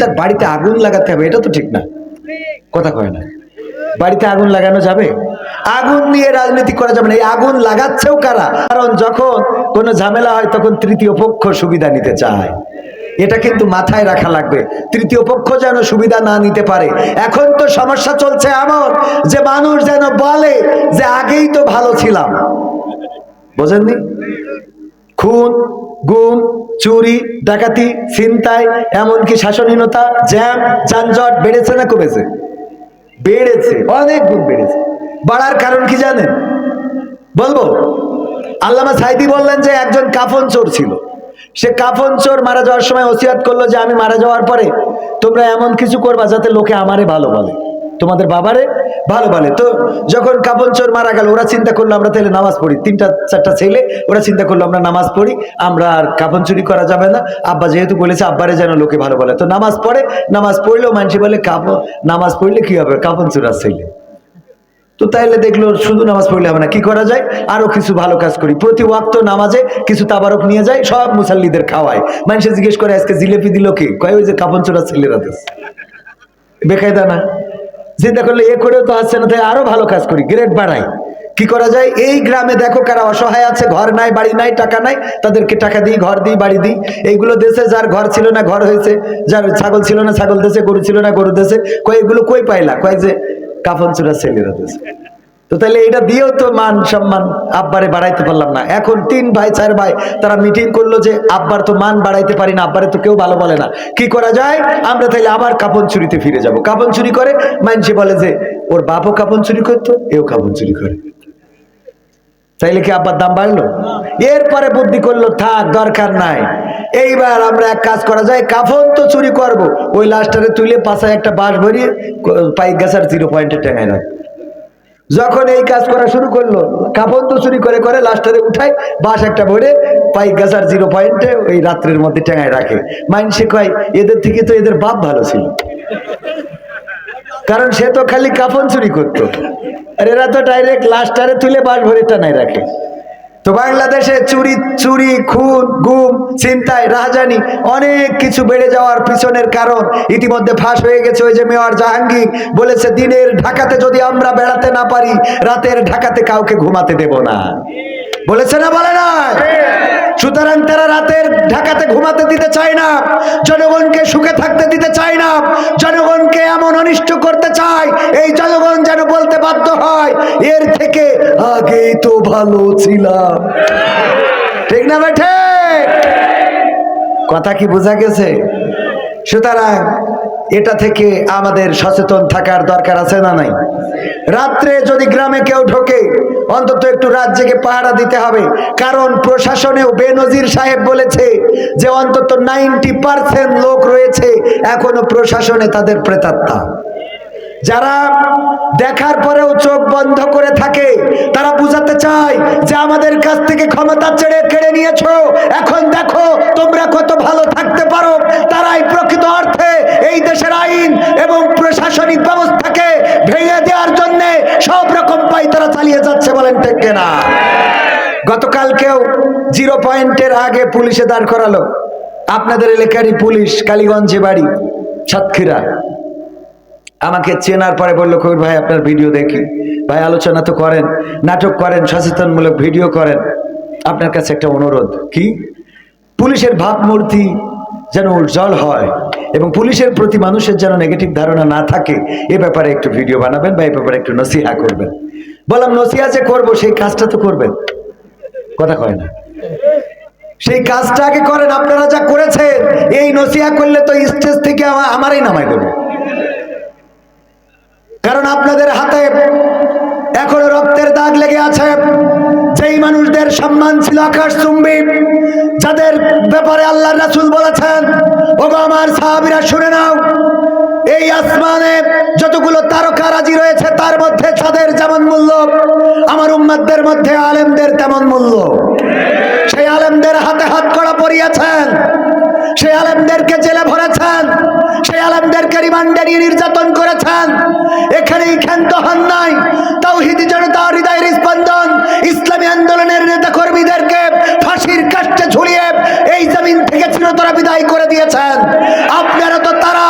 তার বাড়িতে আগুন লাগাতে হবে, এটা তো ঠিক না। কথা কয় না। বাড়িতে আগুন লাগানো যাবে? আগুন নিয়ে রাজনীতি করা যাবে না। এই আগুন লাগাচ্ছেও কারা? কারণ যখন কোনো ঝামেলা হয়, তখন তৃতীয় পক্ষ সুবিধা নিতে চায়। এটা কিন্তু মাথায় রাখা লাগবে। তৃতীয় পক্ষ যেন সুবিধা না নিতে পারে। এখন তো সমস্যা চলছে এমন যে মানুষ যেন বলে যে, আগেই তো ভালো ছিলাম। বোঝেননি? খুন, গুম চুরি, ডাকাতি, ছিনতাই, এমনকি শাসনহীনতা, জ্যাম, যানজট বেড়েছে না কমেছে? বেড়েছে, অনেক গুণ বেড়েছে। বাড়ার কারণ কি জানেন? বলব, আল্লামা সাইদি বললেন যে একজন কাফন চোর ছিল। সে কাফন চোর মারা যাওয়ার সময় ওসিয়াত করল যে, আমি মারা যাওয়ার পরে তোমরা এমন কিছু করবা যাতে লোকে আমারে ভালো বলে। তোমাদের বাবারে ভালো বলে তো যখন চোর মারা গেল, ওরা চিন্তা করল, আমরা তাহলে নামাজ পড়ি। তিনটা, চারটা ছেলে, ওরা চিন্তা করল, আমরা নামাজ পড়ি, আমরা আর কাপন চুরি করা যাবে না। আব্বা যেহেতু বলেছে, আব্বারে যেন লোকে ভালো বলে। তো নামাজ পড়ে, নামাজ পড়লেও মানুষ বলে কাপন নামাজ পড়লে কি হবে? কাপন চোরার ছেলে। তো তাইলে দেখল, শুধু নামাজ পড়লে হবে না, কি করা যায়? আরও কিছু ভালো কাজ করি। প্রতি ওয়াক্ত নামাজে কিছু তাবারক নিয়ে যায়, সব মুসাল্লিদের খাওয়ায়। মানুষে জিজ্ঞেস করে, আজকে জিলেপি দিল কে? কয়, ওই যে কাপন চোরার ছেলেরা দেশ বেকায়দা না? চিন্তা করলে এ করেও তো আসছে না, তাই আরও ভালো কাজ করি গ্রেড বাড়াই। কি করা যায়? এই গ্রামে দেখো কারা অসহায় আছে, ঘর নাই, বাড়ি নাই, টাকা নাই, তাদেরকে টাকা দিই, ঘর দিই, বাড়ি দিই। এইগুলো দেশে যার ঘর ছিল না, ঘর হয়েছে, যার ছাগল ছিল না, ছাগল দেশে, গরু ছিল না, গরু দেশে, কয়েকগুলো কই পাইলা? কয়েক যে কাফন চূড়া ছেলেরা দেশে। তো তাহলে এটা দিয়েও তো মান সম্মান আব্বারে বাড়াইতে পারলাম না। এখন তিন ভাই, চার ভাই, তারা মিটিং করল যে আব্বার তো মান বাড়াইতে পারি না, আব্বারে তো কেউ ভালো বলে না। কি করা যায়? আমরা তাহলে আবার কাপন চুরিতে ফিরে যাব। কাপন চুরি করে, মানসি বলে যে, ওর বাপও কাপন চুরি করতো, এও কাপন চুরি করে। তাইলে কি আব্বার দাম বাড়লো? এরপরে বুদ্ধি করল, থাক, দরকার নাই। এইবার আমরা এক কাজ করা যায়, কাফন তো চুরি করব। ওই লাস্টারে তুলে পাশায় একটা বাঁশ ভরিয়ে, পাইক গাছার জিরো পয়েন্টে টেঙায় রাখ যখন এই কাজ করা শুরু করল, কাপড় তো চুরি করে করে লাস্টারে উঠায়, বাস একটা ভরে পাই গাছার জিরো পয়েন্টে ওই রাত্রের মধ্যে ট্যাঙায় রাখে। মাইনসে কয়, এদের থেকে তো এদের বাপ ভালো ছিল। কারণ সে তো খালি কাফন চুরি করতো। আর এরা তো ডাইরেক্ট লাস্টারে তুলে বাস ভরে টানায় রাখে। তো বাংলাদেশে চুরি চুরি, খুন, গুম চিন্তায় রাহাজানি অনেক কিছু বেড়ে যাওয়ার পিছনের কারণ ইতিমধ্যে ফাঁস হয়ে গেছে ওই যে মেয়র জাহাঙ্গীর। বলেছে, দিনের ঢাকাতে যদি আমরা বেড়াতে না পারি, রাতের ঢাকাতে কাউকে ঘুমাতে দেব না। বলেছে না, বলে না। সুতরাং তারা রাতের ঢাকাতে ঘুমাতে দিতে চায় না, জনগণকে সুখে থাকতে দিতে চায় না, জনগণকে এমন অনিষ্ট করতে চায়, এই জনগণ যেন বলতে বাধ্য হয়, এর থেকে আগেই তো ভালো ছিলাম। ঠিক না বেঠে? কথা কি বোঝা গেছে? সুতরাং এটা থেকে আমাদের সচেতন থাকার দরকার আছে না নাই? রাত্রে যদি গ্রামে কেউ ঢোকে, অন্তত একটু রাত জেগে পাহারা দিতে হবে। কারণ প্রশাসনেও বেনজির সাহেব বলেছে যে অন্তত নাইনটি পার্সেন্ট লোক রয়েছে এখনও প্রশাসনে তাদের প্রেতাত্মা। যারা দেখার পরেও চোখ বন্ধ করে থাকে, তারা বুঝাতে চায় যে আমাদের কাছ থেকে ক্ষমতা ছেড়ে কেড়ে নিয়েছো। এখন দেখো তোমরা কত ভালো থাকতে পারো। তারাই প্রকৃত অর্থে এই দেশের আইন এবং প্রশাসনিক ব্যবস্থাকে ভেঙে দেওয়ার জন্য সব রকম পাই তারা চালিয়ে যাচ্ছে বলেন ঠিক না গতকালকেও জিরো পয়েন্টের আগে পুলিশে দাঁড় করালো। আপনাদের এলাকারই পুলিশ, কালীগঞ্জে বাড়ি, সাতক্ষীরা। আমাকে চেনার পরে বলল, কবির ভাই, আপনার ভিডিও দেখি। ভাই, আলোচনা তো করেন, নাটক করেন, সচেতনমূলক ভিডিও করেন। আপনার কাছে একটা অনুরোধ, কি? পুলিশের ভাবমূর্তি যেন উজ্জ্বল হয় এবং পুলিশের প্রতি মানুষের যেন নেগেটিভ ধারণা না থাকে, এ ব্যাপারে একটু ভিডিও বানাবেন বা এ ব্যাপারে একটু নসিহা করবেন। বললাম, নসিহা যে করব, সেই কাজটা তো করবেন। কথা কয় না। সেই কাজটা আগে করেন, আপনারা যা করেছেন, এই নসিহা করলে তো স্টেজ থেকে আমা- আমারই নামাই দেবে। কারণ আপনাদের হাতে এখনও রক্তের দাগ লেগে আছে। যেই মানুষদের সম্মান ছিল আকাশ চুম্বি, যাদের ব্যাপারে আল্লাহ রাসূল বলেছেন, ওগো আমার সাহাবীরা, শুনে নাও, এই আসমানে যতগুলো তারকারাজি রয়েছে, তার মধ্যে তাদের যেমন মূল্য, আমার উম্মাদের মধ্যে আলেমদের তেমন মূল্য। সেই আলেমদের হাতে হাত করা পরিয়েছেন, সেই আলেমদেরকে জেলে ভরেছেন, সেই আলেমদেরকে রিমান্ডে নিয়ে নির্যাতন করেছেন। এখানেই ক্ষান্ত হন নাই। তাওহিদি জনতা হৃদয়ের স্পন্দন, ইসলামী আন্দোলনের নেতা কর্মীদেরকে ফাঁসির কাষ্টে ঝুলিয়ে এই জমিন থেকে চিরতরা বিদায় করে দিয়েছেন আপনারা তো তারা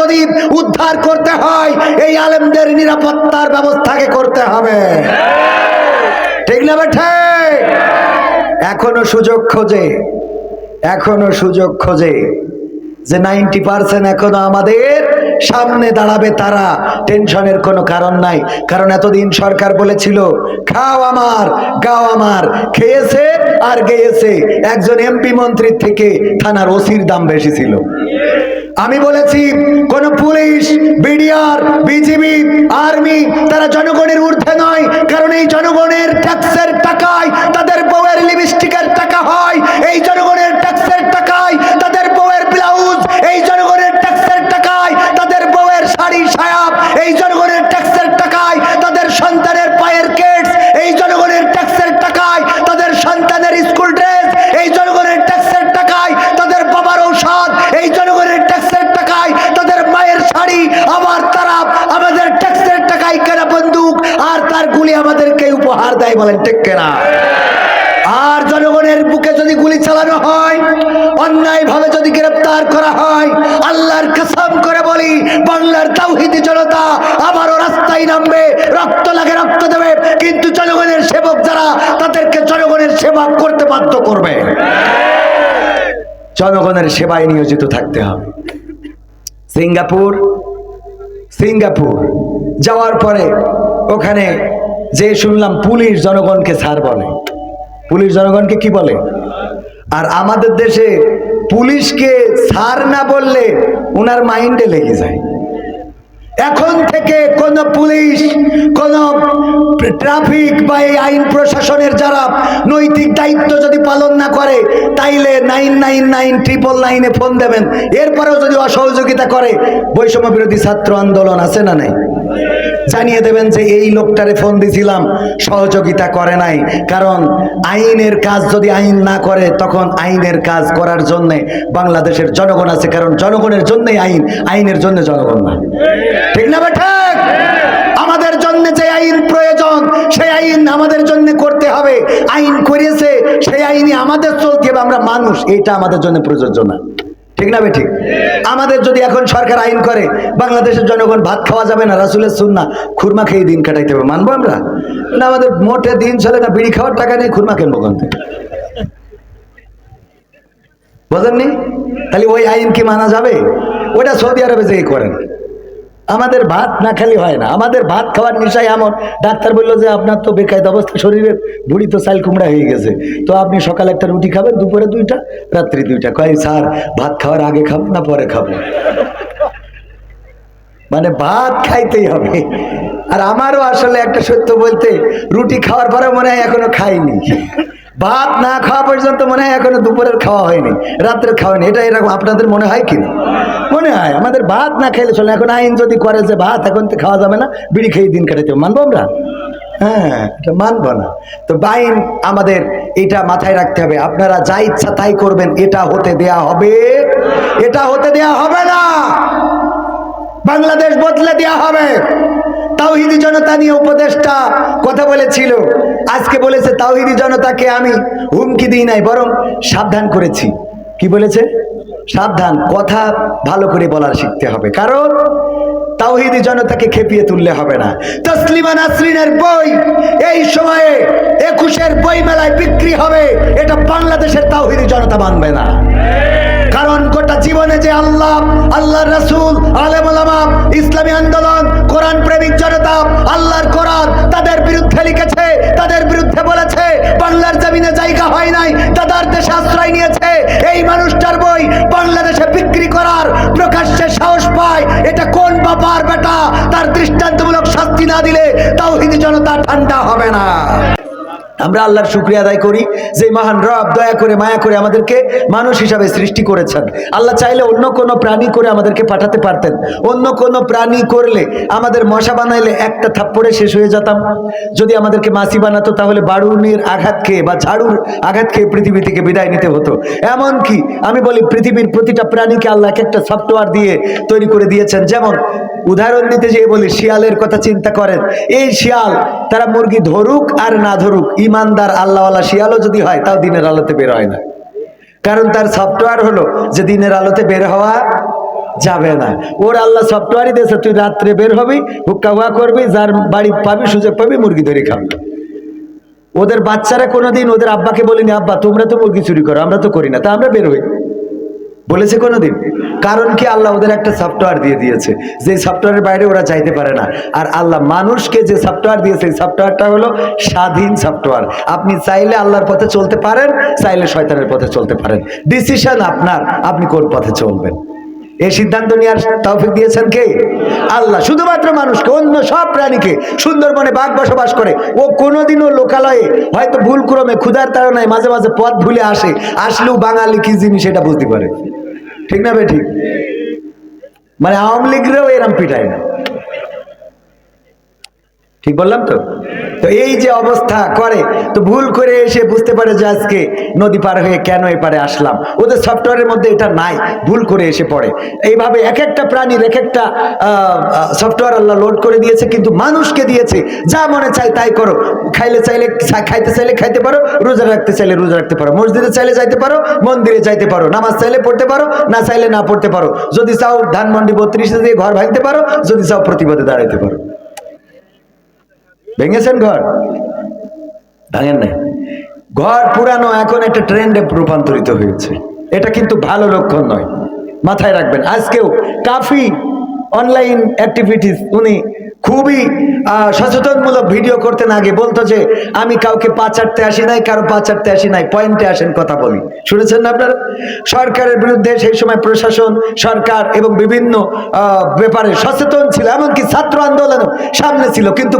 যদি উদ্ধার করতে হয়, এই আলেমদের নিরাপত্তার ব্যবস্থাকে করতে হবে। ঠিক না বেঠে? এখনও সুযোগ খোঁজে, এখনও সুযোগ খোঁজে যে নাইনটি পার্সেন্ট এখনও আমাদের সামনে দাঁড়াবে তারা। টেনশনের কোনো কারণ নাই, কারণ এতদিন সরকার বলেছিল, খাও আমার, গাও আমার, খেয়েছে আর গেয়েছে। একজন এমপি মন্ত্রীর থেকে থানার ওসির দাম বেশি ছিল। আমি বলেছি, কোন পুলিশ, বিডিআর, বিজিবি, আর্মি, তারা জনগণের ঊর্ধ্বে নয়, কারণ এই জনগণের ট্যাক্সের টাকায় তাদের বউয়ের লিপস্টিকের টাকা হয়। এই জনগণের ট্যাক্সের টাকায় তাদের বউয়ের ব্লাউজ এই জনগণের ট্যাক্সের টাকায় তাদের বউয়ের শাড়ি সায়াব এই জনগণের ট্যাক্সের টাকায় তাদের সন্তানের পায়ের কেটস এই জনগণের ট্যাক্সের টাকায় তাদের সন্তানের স্কুল ড্রেস এই জনগণের ট্যাক্সের টাকায় তাদের বাবার ঔষধ এই জনগণের ট্যাক্সের টাকায় তাদের মায়ের শাড়ি আবার তারা আমাদের ট্যাক্সের টাকায় কেনা বন্দুক আর তার গুলি আমাদেরকে উপহার বলেন, ঠিক কেনা? আর জনগণের বুকে যদি গুলি চালানো হয় অন্যায় ভাবে যদি গ্রেপ্তার করা হয়, আল্লাহর কসম করে বলি, বাংলার তাওহিদি জনতা আবারও রাস্তায় নামবে, রক্ত লাগে, রক্ত দেবে। কিন্তু জনগণের সেবক যারা, তাদেরকে জনগণের সেবা করতে বাধ্য করবে। জনগণের সেবায় নিয়োজিত থাকতে হবে। সিঙ্গাপুর সিঙ্গাপুর যাওয়ার পরে ওখানে যে শুনলাম পুলিশ জনগণকে ছাড় বলে। পুলিশ জনগণকে কি বলে? আর আমাদের দেশে পুলিশকে ছাড় না বললে ওনার মাইন্ডে লেগে যায়। এখন থেকে কোন পুলিশ, কোন ট্রাফিক বা এই আইন প্রশাসনের যারা নৈতিক দায়িত্ব যদি পালন না করে, তাইলে নাইন নাইন নাইন ট্রিপল নাইনে ফোন দেবেন। এরপরেও যদি অসহযোগিতা করে, বৈষম্য বিরোধী ছাত্র আন্দোলন আছে না নাই? জানিয়ে দেবেন যে এই লোকটারে ফোন দিছিলাম, সহযোগিতা করে নাই। কারণ আইনের কাজ যদি আইন না করে, তখন আইনের কাজ করার জন্য বাংলাদেশের জনগণ আছে। কারণ জনগণের জন্যই আইন, আইনের জন্য জনগণ না। ঠিক না ঠিক? আমাদের জন্য যে আইন প্রয়োজন, সেই আইন আমাদের জন্য করতে হবে। আইন করেছে, সেই আইনে আমাদের চলতে হবে। আমরা মানুষ, এটা আমাদের জন্য প্রযোজ্য না। ঠিক না বেঠিক? আমাদের যদি এখন সরকার আইন করে, বাংলাদেশের জনগণ ভাত খাওয়া যাবে না, রাসুলের সুন্না খুরমা খেয়ে দিন কাটাইতে হবে, মানবো আমরা? না আমাদের মোটে দিন চলে না, বিড়ি খাওয়ার টাকা নেই খুরমা কিনবো কোনতে বোঝেননি? তাহলে ওই আইন কি মানা যাবে? ওটা সৌদি আরবে যেয়ে করেন। আমাদের ভাত না খালি হয় না। আমাদের ভাত খাওয়ার নেশায় এমন। ডাক্তার বলল যে, আপনার তো বেকায়দ অবস্থা, শরীরের ভুড়ি তো চাল কুমড়া হয়ে গেছে। তো আপনি সকালে একটা রুটি খাবেন, দুপুরে দুইটা, রাত্রি দুইটা। কয়, স্যার, ভাত খাওয়ার আগে খাব না পরে খাব? মানে ভাত খাইতেই হবে। আর আমারও আসলে একটা সত্য বলতে, রুটি খাওয়ার পরে মনে হয় এখনও খাইনি। ভাত না খাওয়া পর্যন্ত মনে হয় এখনও দুপুরের খাওয়া হয়নি, রাত্রের খাওয়া হয়নি। এটা এরকম আপনাদের মনে হয় কি মনে হয়। আমাদের ভাত না খেলে চলে এখন আইন যদি করে যে ভাত এখন তো খাওয়া যাবে না, বিড়ি খেয়ে দিন কাটাতে। মানবো আমরা? হ্যাঁ এটা মানবো না। তো বাইন আমাদের এটা মাথায় রাখতে হবে। আপনারা যা ইচ্ছা তাই করবেন, এটা হতে দেয়া হবে। এটা হতে দেয়া হবে না। বাংলাদেশ বদলে দেওয়া হবে। তাওহিদি জনতা নিয়ে উপদেষ্টা কথা বলেছিল। আজকে বলেছে, তাওহিদি জনতাকে আমি হুমকি দিই নাই, বরং সাবধান করেছি। কি বলেছে? সাবধান, কথা ভালো করে বলার শিখতে হবে। কারণ তাওহিদি জনতাকে খেপিয়ে তুললে হবে না। তসলিমা নাসরিনের বই এই সময়ে একুশের বই মেলায় বিক্রি হবে। এটা বাংলাদেশের তাওহিদি জনতা মানবে না। জীবনে যে আল্লাহ আল্লাহ রসুল, আলেম ইসলামী আন্দোলন, কোরআন প্রেমিক জনতা, আল্লাহর কোরআন তাদের বিরুদ্ধে লিখেছে, তাদের বিরুদ্ধে বলেছে, বাংলার জমিনে জায়গা হয় নাই দাদার দেশে আশ্রয় নিয়েছে, এই মানুষটার বই বাংলাদেশে বিক্রি করার প্রকাশ্যে সাহস পায়, এটা কোন বাবার বেটা? তার দৃষ্টান্তমূলক শাস্তি না দিলে তাও হিন্দু জনতা ঠান্ডা হবে না। আমরা আল্লাহর শুক্রিয়া আদায় করি যে মহান রব দয়া করে, মায়া করে আমাদেরকে মানুষ হিসাবে সৃষ্টি করেছেন। আল্লাহ চাইলে অন্য কোনো প্রাণী করে আমাদেরকে পাঠাতে পারতেন। অন্য কোনো প্রাণী করলে আমাদের মশা বানাইলে একটা থাপ্পড়ে শেষ হয়ে যেতাম। যদি আমাদেরকে মাছি বানাতো, তাহলে বাড়ুনির আঘাত খেয়ে বা ঝাড়ুর আঘাত খেয়ে পৃথিবী থেকে বিদায় নিতে হতো। এমন কি আমি বলি, পৃথিবীর প্রতিটা প্রাণীকে আল্লাহ এক একটা সফটওয়্যার দিয়ে তৈরি করে দিয়েছেন। যেমন উদাহরণ দিতে যেয়ে বলি, শিয়ালের কথা চিন্তা করেন। এই শিয়াল, তারা মুরগি ধরুক আর না ধরুক ইমানদার আল্লাহওয়ালা শিয়ালও যদি হয়, তাও দিনের আলোতে বের হয় না। কারণ তার সফটওয়্যার হলো যে দিনের আলোতে বের হওয়া যাবে না। ওর আল্লাহ সফটওয়্যারই দিয়েছে, তুই রাত্রে বের হবি, হুক্কা হুয়া করবি, যার বাড়ি পাবি, সুযোগ পাবি, মুরগি ধরে খাবি। ওদের বাচ্চারা কোনোদিন ওদের আব্বাকে বলিনি, আব্বা, তোমরা তো মুরগি চুরি করো, আমরা তো করি না। তা আমরা বের হই। বলেছে কোনোদিন? কারণ কি আল্লাহ ওদের একটা সফটওয়্যার দিয়ে দিয়েছে। যে সফটওয়্যারের বাইরে ওরা চাইতে পারে না। আর আল্লাহ মানুষকে যে সফটওয়্যার দিয়েছে সেই সফটওয়্যারটা হলো স্বাধীন সফটওয়্যার আপনি চাইলে আল্লাহর পথে চলতে পারেন, চাইলে শয়তানের পথে চলতে পারেন। ডিসিশন আপনার, আপনি কোন পথে চলবেন? এই সিদ্ধান্ত নেওয়ার তৌফিক দিয়েছেন কে? আল্লাহ। শুধুমাত্র মানুষকে, অন্য সব প্রাণীকে সুন্দরবনে বাঘ বসবাস করে। ও কোনোদিনও লোকালয়ে হয়তো ভুল ক্রমে ক্ষুধার তাড়নায় মাঝে মাঝে পথ ভুলে আসে। আসলেও বাঙালি কি জিনিস এটা বুঝতে পারে। ঠিক না বে ঠিক? মানে আওয়ামী লীগরাও এরম পিটায় না। ঠিক বললাম তো? তো এই যে অবস্থা করে, তো ভুল করে এসে বুঝতে পারে যে আজকে নদী পার হয়ে কেন এপারে আসলাম। ওদের সফটওয়্যারের মধ্যে এটা নাই, ভুল করে এসে পড়ে। এইভাবে এক একটা প্রাণীর এক একটা সফটওয়্যার আল্লাহ লোড করে দিয়েছে, কিন্তু মানুষকে দিয়েছে। যা মনে চাই তাই করো। খাইলে চাইলে খাইতে চাইলে খাইতে পারো, রোজা রাখতে চাইলে রোজা রাখতে পারো। মসজিদে চাইলে যাইতে পারো, মন্দিরে যাইতে পারো। নামাজ চাইলে পড়তে পারো, না চাইলে না পড়তে পারো। যদি চাও ধানমন্ডি বত্রিশে দিয়ে ঘর ভাঙতে পারো, যদি চাও প্রতিবাদে দাঁড়াইতে পারো। ভেঙেছেন ঘর? ভাঙেন নাই। ঘর পুরানো, এখন একটা ট্রেন্ডে রূপান্তরিত হয়েছে। এটা কিন্তু ভালো লক্ষণ নয়। মাথায় রাখবেন, আজকেও কাফি অনলাইন অ্যাক্টিভিটিস উনি খুবই সচেতনমূলক ভিডিও করতেন আগে। বলতো যে, আমি কাউকে পা চাটতে আসি নাই, কারও পা চাটতে আসি নাই পয়েন্টে আসেন, কথা বলি। শুনেছেন না আপনারা? সরকারের বিরুদ্ধে সেই সময় প্রশাসন, সরকার এবং বিভিন্ন ব্যাপারে সচেতন ছিল, এমনকি ছাত্র আন্দোলনও সামনে ছিল, কিন্তু